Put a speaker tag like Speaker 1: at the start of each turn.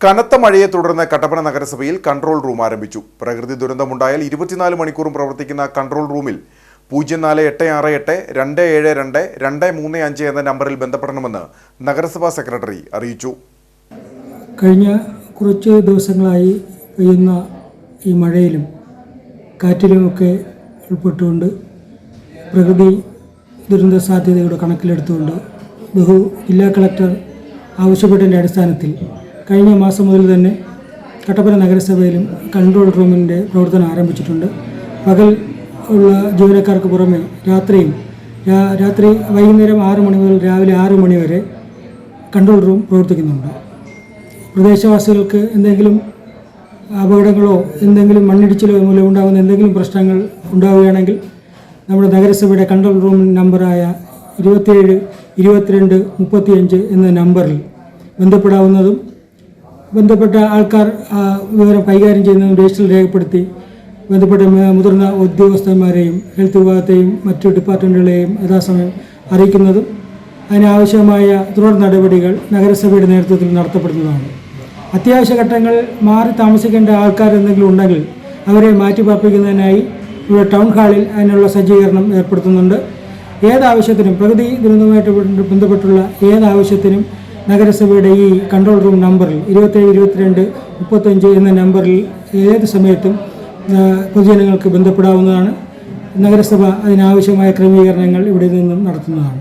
Speaker 1: കനത്ത മഴയെ തുടർന്ന് കട്ടപ്പന നഗരസഭയിൽ കൺട്രോൾ റൂം ആരംഭിച്ചു. പ്രകൃതി ദുരന്തമുണ്ടായാൽ ഇരുപത്തിനാല് മണിക്കൂറും പ്രവർത്തിക്കുന്ന കൺട്രോൾ റൂമിൽ പൂജ്യം നാല് എട്ട് ആറ് എട്ട് രണ്ട് ഏഴ് രണ്ട് രണ്ട് മൂന്ന് അഞ്ച് എന്ന നമ്പറിൽ ബന്ധപ്പെടണമെന്ന് നഗരസഭാ സെക്രട്ടറി അറിയിച്ചു.
Speaker 2: കഴിഞ്ഞ കുറച്ച് ദിവസങ്ങളായി പെയ്യുന്ന ഈ മഴയിലും കാറ്റിലുമൊക്കെ ഉൾപ്പെട്ടുകൊണ്ട് പ്രകൃതി ദുരന്ത സാധ്യതയുടെ കണക്കിലെടുത്തുകൊണ്ട് ബഹു ജില്ലാ കളക്ടർ ആവശ്യപ്പെട്ടതിന്റെ അടിസ്ഥാനത്തിൽ കഴിഞ്ഞ മാസം മുതൽ തന്നെ കട്ടപ്പന നഗരസഭയിലും കൺട്രോൾ റൂമിന്റെ പ്രവർത്തനം ആരംഭിച്ചിട്ടുണ്ട്. പകൽ ഉള്ള ജീവനക്കാർക്ക് പുറമെ രാത്രിയും രാത്രി വൈകുന്നേരം ആറ് മണി മുതൽ രാവിലെ ആറ് മണി വരെ കൺട്രോൾ റൂം പ്രവർത്തിക്കുന്നുണ്ട്. പ്രദേശവാസികൾക്ക് എന്തെങ്കിലും അപകടങ്ങളോ എന്തെങ്കിലും മണ്ണിടിച്ചിലോ മൂലം ഉണ്ടാകുന്ന എന്തെങ്കിലും പ്രശ്നങ്ങൾ ഉണ്ടാവുകയാണെങ്കിൽ നമ്മുടെ നഗരസഭയുടെ കൺട്രോൾ റൂം നമ്പറായ ഇരുപത്തിയേഴ് ഇരുപത്തിരണ്ട് മുപ്പത്തിയഞ്ച് എന്ന നമ്പറിൽ ബന്ധപ്പെടാവുന്നതും ബന്ധപ്പെട്ട ആൾക്കാർ വിവരം കൈകാര്യം ചെയ്യുന്നതും രജിസ്റ്ററിൽ രേഖപ്പെടുത്തി ബന്ധപ്പെട്ട മുതിർന്ന ഉദ്യോഗസ്ഥന്മാരെയും ഹെൽത്ത് വിഭാഗത്തെയും മറ്റു ഡിപ്പാർട്ട്മെന്റുകളെയും യഥാസമയം അറിയിക്കുന്നതും അതിനാവശ്യമായ തുടർ നടപടികൾ നഗരസഭയുടെ നേതൃത്വത്തിൽ നടത്തപ്പെടുന്നതാണ്. അത്യാവശ്യ ഘട്ടങ്ങൾ മാറി താമസിക്കേണ്ട ആൾക്കാർ എന്തെങ്കിലും ഉണ്ടെങ്കിൽ അവരെ മാറ്റി പാർപ്പിക്കുന്നതിനായി ഇവിടെ ടൗൺ ഹാളിൽ അതിനുള്ള സജ്ജീകരണം ഏർപ്പെടുത്തുന്നുണ്ട്. ഏതാവശ്യത്തിനും പ്രകൃതി ദുരന്തവുമായിട്ട് ബന്ധ- ബന്ധപ്പെട്ടുള്ള ഏതാവശ്യത്തിനും നഗരസഭയുടെ ഈ കൺട്രോൾ റൂം നമ്പറിൽ ഇരുപത്തേഴ് ഇരുപത്തിരണ്ട് മുപ്പത്തഞ്ച് എന്ന നമ്പറിൽ ഏത് സമയത്തും പൊതുജനങ്ങൾക്ക് ബന്ധപ്പെടാവുന്നതാണ്. നഗരസഭ അതിനാവശ്യമായ ക്രമീകരണങ്ങൾ ഇവിടെ നിന്നും നടത്തുന്നതാണ്.